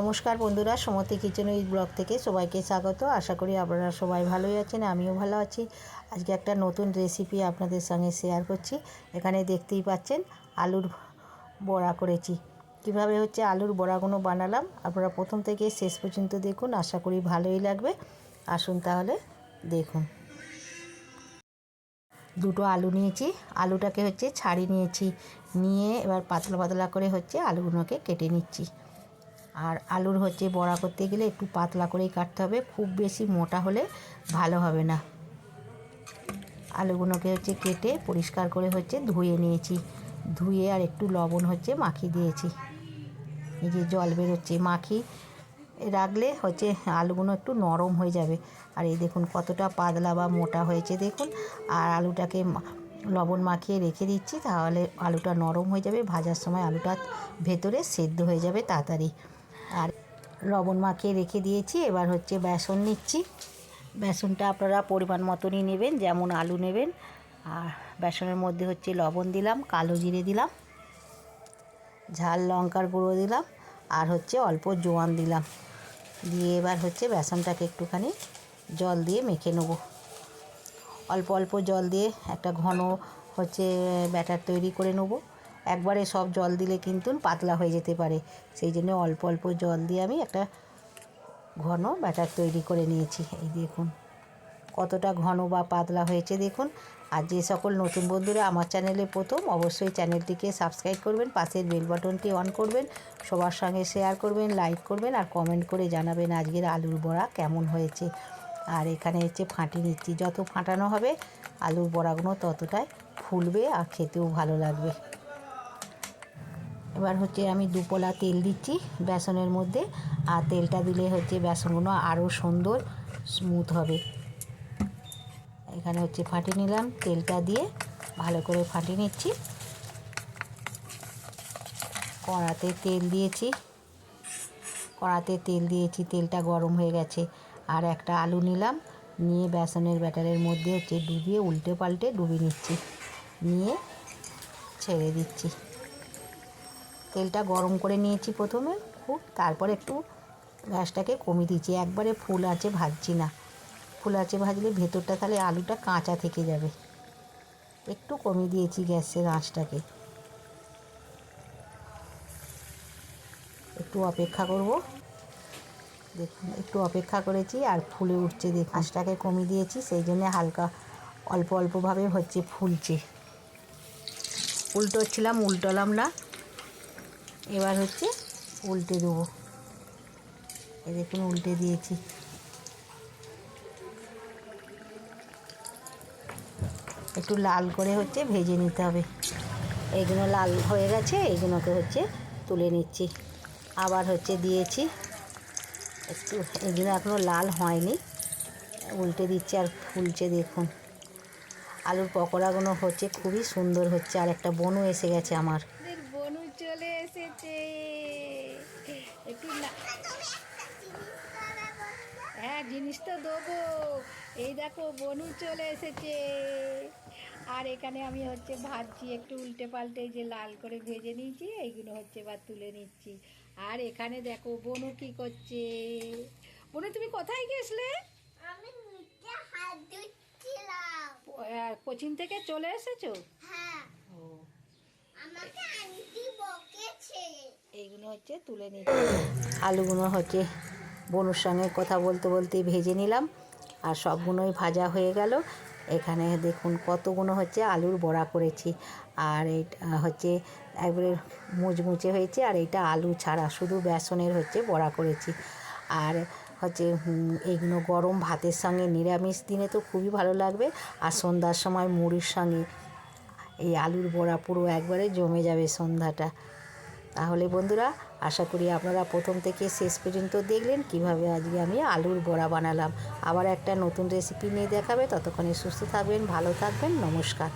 নমস্কার বন্ধুরা, সমতি kitchen with blog থেকে সবাইকে স্বাগত। আশা করি আপনারা সবাই ভালোই আছেন, আমিও ভালো আছি। আজকে একটা নতুন রেসিপি আপনাদের সঙ্গে শেয়ার করছি। এখানে দেখতেই পাচ্ছেন আলুর বড়া করেছি। কীভাবে হচ্ছে আলুর বড়াগুলো বানালাম, আপনারা প্রথম থেকে শেষ পর্যন্ত দেখুন, আশা করি ভালোই লাগবে। আসুন তাহলে দেখুন। দুটো আলু নিয়েছি, আলুটাকে হচ্ছে ছাড়ি নিয়েছি। নিয়ে এবার পাতলা পাতলা করে হচ্ছে আলুগুলোকে কেটে নিচ্ছি। আর আলুর হচ্ছে বড়া করতে গেলে একটু পাতলা করেই কাটতে হবে। খুব বেশি মোটা হলে ভালো হবে না। আলুগুলোকে হচ্ছে কেটে পরিষ্কার করে হচ্ছে ধুয়ে নিয়েছি। ধুয়ে আর একটু লবণ হচ্ছে মাখি দিয়েছি। এই যে জল বেরোচ্ছে মাখি রাখলে হচ্ছে আলুগুলো একটু নরম হয়ে যাবে। আর এই দেখুন কতটা পাতলা বা মোটা হয়েছে দেখুন। আর আলুটাকে লবণ মাখিয়ে রেখে দিচ্ছি, তাহলে আলুটা নরম হয়ে যাবে। ভাজার সময় আলুটা ভেতরে সেদ্ধ হয়ে যাবে তাড়াতাড়ি। আর লবণ মাখিয়ে রেখে দিয়েছি। এবার হচ্ছে বেসন নিচ্ছি। বেসনটা আপনারা পরিমাণ মতনই নেবেন, যেমন আলু নেবেন। আর বেসনের মধ্যে হচ্ছে লবণ দিলাম, কালো জিরে দিলাম, ঝাল লঙ্কার গুঁড়ো দিলাম, আর হচ্ছে অল্প জোয়ান দিলাম। দিয়ে এবার হচ্ছে বেসনটাকে একটুখানি জল দিয়ে মেখে নেব। অল্প অল্প জল দিয়ে একটা ঘন হচ্ছে ব্যাটার তৈরি করে নেব। একবারে সব জল দিলে কিন্তু পাতলা হয়ে যেতে পারে। সেই জন্য অল্প অল্প জল দিয়ে আমি একটা ঘন ব্যাটার তৈরি করে নিয়েছি। এই দেখুন, কতটা ঘন বা পাতলা হয়েছে দেখুন। আর যে সকল নতুন বন্ধুরা আমার চ্যানেলে প্রথম, অবশ্যই চ্যানেলটিকে সাবস্ক্রাইব করবেন, পাশের বেল বাটনটি অন করবেন, সবার সঙ্গে শেয়ার করবেন, লাইক করবেন আর কমেন্ট করে জানাবেন আজকের আলুর বড়া কেমন হয়েছে। আর এখানে হচ্ছে ফাঁটি নিচ্ছি, যত ফাটানো হবে আলুর বড়াগুলো ততটাই ফুলবে আর খেতেও ভালো লাগবে। এবার হচ্ছে আমি দুপলা তেল দিচ্ছি বেসনের মধ্যে, আর তেলটা দিলে হচ্ছে বেসনগুলো আরও সুন্দর স্মুথ হবে। এখানে হচ্ছে ফাটিয়ে নিলাম, তেলটা দিয়ে ভালো করে ফাটিয়ে নিচ্ছি। কড়াতে তেল দিয়েছি। কড়াতে তেল দিয়েছি, তেলটা গরম হয়ে গেছে। আর একটা আলু নিলাম, নিয়ে বেসনের ব্যাটারের মধ্যে হচ্ছে ডুবিয়ে উল্টে পাল্টে ডুবিয়ে নিচ্ছি। নিয়ে ছেড়ে দিচ্ছি। তেলটা গরম করে নিয়েছি প্রথমে, খুব তারপর একটু গ্যাসটাকে কমিয়ে দিচ্ছি একবারে ফুল আছে ভাজছি না। ফুল আছে ভাজলে ভেতরটা তাহলে আলুটা কাঁচা থেকে যাবে। একটু কমিয়ে দিয়েছি গ্যাসের আঁচটাকে। একটু অপেক্ষা করব। দেখুন, একটু অপেক্ষা করেছি আর ফুলে উঠছে। দেখুন, আঁচটাকে কমিয়ে দিয়েছি, সেই জন্যে হালকা অল্প অল্পভাবে হচ্ছে ফুলছে। উল্টোচ্ছিলাম উল্টালাম না। এবার হচ্ছে উল্টে দেবো। এই দেখুন, উল্টে দিয়েছি। একটু লাল করে হচ্ছে ভেজে নিতে হবে। এইগুলো লাল হয়ে গেছে এইগুলোকে হচ্ছে তুলে নিচ্ছি। আবার হচ্ছে দিয়েছি একটু এগুলো এখনও লাল হয়নি। উল্টে দিচ্ছে আর ফুলছে, দেখুন। আলুর পকোড়াগুলো হচ্ছে খুবই সুন্দর হচ্ছে, আর একটা বনু এসে গেছে আমার। জিনিস তো দেবো। এই দেখো বনু চলে এসেছে। আর এখানে আমি হচ্ছে ভাজছি একটু উল্টে পাল্টে যে লাল করে ভেজে নিয়েছি এইগুলো হচ্ছে বা তুলে নিচ্ছি। আর এখানে দেখো বনু কি করছে? বনু তুমি কোথায় গেছলে আমি নিচে হাত ধুচ্ছিলাম। কোচিং থেকে চলে এসেছ? হ্যাঁ। ও। আমাকে আন্টি বকেছে। এইগুলো হচ্ছে তুলে নিচ্ছি। আলুগুলো হচ্ছে বনুর সঙ্গে কথা বলতে বলতে ভেজে নিলাম আর সবগুলোই ভাজা হয়ে গেল। এখানে দেখুন কতগুলো হচ্ছে আলুর বড়া করেছি। আর এটা হচ্ছে একবারে মুচমুচে হয়েছে আর এটা আলু ছাড়া শুধু বেসনের হচ্ছে বড়া করেছি। আর হচ্ছে এইগুলো গরম ভাতের সঙ্গে নিরামিষ দিনে তো খুবই ভালো লাগবে। আর সন্ধ্যার সময় মুড়ির সঙ্গে এই আলুর বড়া পুরো একবারে জমে যাবে সন্ধ্যাটা। তাহলে বন্ধুরা, আশা করি আপনারা প্রথম থেকে শেষ পর্যন্ত দেখলেন কীভাবে আজকে আমি আলুর বড়া বানালাম। আবার একটা নতুন রেসিপি নিয়ে দেখাবে। ততক্ষণে সুস্থ থাকবেন, ভালো থাকবেন, নমস্কার।